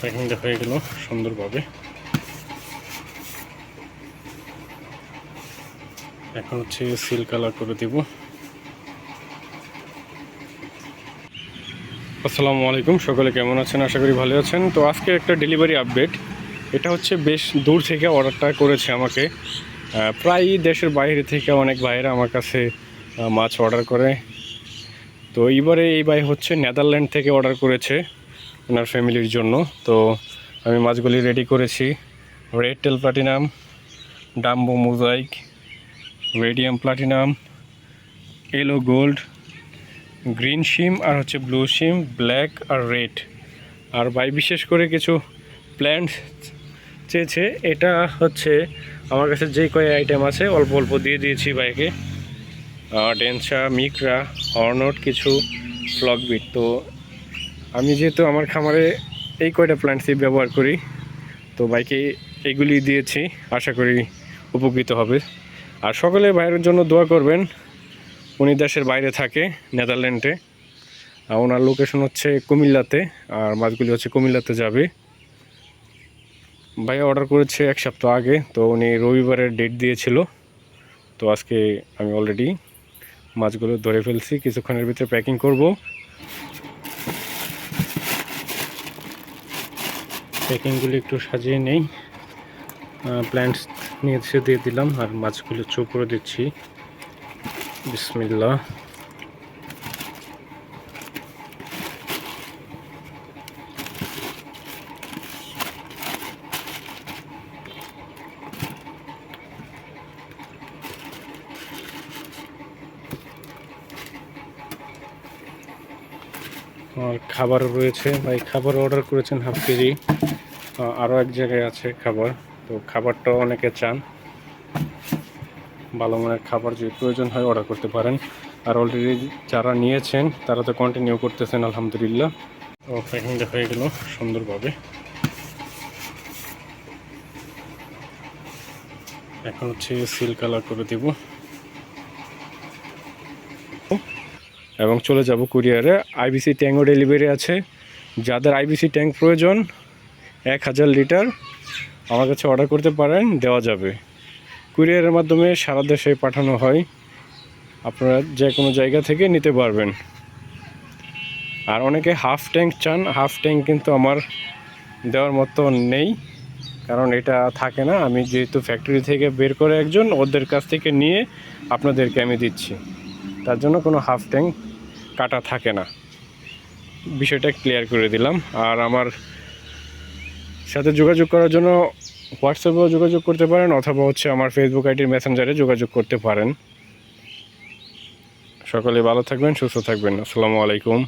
প্যাকিংটা হয়ে গেল সুন্দরভাবে। এখন হচ্ছে সিল কালার করে দিব। আসসালামু আলাইকুম, সকলে কেমন আছেন? আশা করি ভালো আছেন। তো আজকে একটা ডেলিভারি আপডেট এটা হচ্ছে বেশ দূর থেকে অর্ডারটা করেছে আমাকে। প্রায় দেশের বাইরে থেকে অনেক ভাইয়েরা আমার কাছে মাছ অর্ডার করে। তো এইবারে এই ভাই হচ্ছে নেদারল্যান্ড থেকে অর্ডার করেছে। ওনার ফ্যামিলির জন্য। তো আমি মাছগুলি রেডি করেছি। Red tail platinum dumbo mosaic radium platinum yellow gold green শিম আর হচ্ছে ব্লু শিম ব্ল্যাক আর রেড আর ভাই, বিশেষ করে কিছু প্ল্যান্ট চেয়েছে, এটা হচ্ছে আমার কাছে যে কয় আইটেম আছে, অল্প অল্প দিয়ে দিয়েছি ভাইকে। ডেন্সা মিকরা হর্নট কিছু ফ্লকবিট তো যেহেতু আমার খামারে এই কয়টা প্ল্যান্টসই ব্যবহার করি, তো বাইকে এগুলি দিয়েছি, আশা করি উপকৃত হবে। আর সকলে বাইরের জন্য দোয়া করবেন, উনি দেশের বাইরে থাকে, নেদারল্যান্ডে। আর ওনার লোকেশন হচ্ছে কুমিল্লাতে, আর মাছগুলি হচ্ছে কুমিল্লাতে যাবে। ভাইয়া অর্ডার করেছে এক সপ্তাহ আগে, তো উনি রবিবারের ডেট দিয়েছিল। তো আজকে আমি অলরেডি মাছগুলো ধরে ফেলছি, কিছুক্ষণের ভিতরে প্যাকিং করব। প্যাকিংগুলো একটু সাজিয়ে নেই। প্ল্যান্টস নিয়ে এসে দিয়ে দিলাম আর মাছগুলো চো করে দিচ্ছি। বিসমিল্লাহ। আর খাবারও রয়েছে, ভাই খাবার অর্ডার করেছেন হাফ কেজি। আরও এক জায়গায় আছে খাবার, তো খাবারটাও অনেকে চান। ভালো মানের খাবার যদি প্রয়োজন হয় অর্ডার করতে পারেন। আর অলরেডি যারা নিয়েছেন, তারা তো কন্টিনিউ করতেছেন, আলহামদুলিল্লাহ। তো প্যাকিংটা হয়ে গেল সুন্দরভাবে। এখন হচ্ছে সিল কালার করে দিব। এবং চলে যাব কুরিয়ারে। আইবিসি ট্যাঙ্কও ডেলিভারি আছে। যাদের আইবিসি ট্যাঙ্ক প্রয়োজন, এক হাজার লিটার আমার কাছে অর্ডার করতে পারেন, দেওয়া যাবে। কুরিয়ারের মাধ্যমে সারা দেশে পাঠানো হয়। আপনারা যে কোনো জায়গা থেকে নিতে পারবেন। আর অনেকে হাফ ট্যাঙ্ক চান হাফ ট্যাঙ্ক কিন্তু আমার দেওয়ার মতো নেই। কারণ এটা থাকে না, আমি যেহেতু ফ্যাক্টরি থেকে বের করে একজন, ওদের কাছ থেকে নিয়ে আপনাদেরকে আমি দিচ্ছি। তার জন্য কোনো হাফ ট্যাঙ্ক কাটা থাকে না। বিষয়টা ক্লিয়ার করে দিলাম। আর আমার সাথে যোগাযোগ করার জন্য হোয়াটসঅ্যাপেও যোগাযোগ করতে পারেন অথবা হচ্ছে আমার ফেসবুক আইডির মেসেঞ্জারে যোগাযোগ করতে পারেন। সকলে ভালো থাকবেন, সুস্থ থাকবেন। আসসালামু আলাইকুম।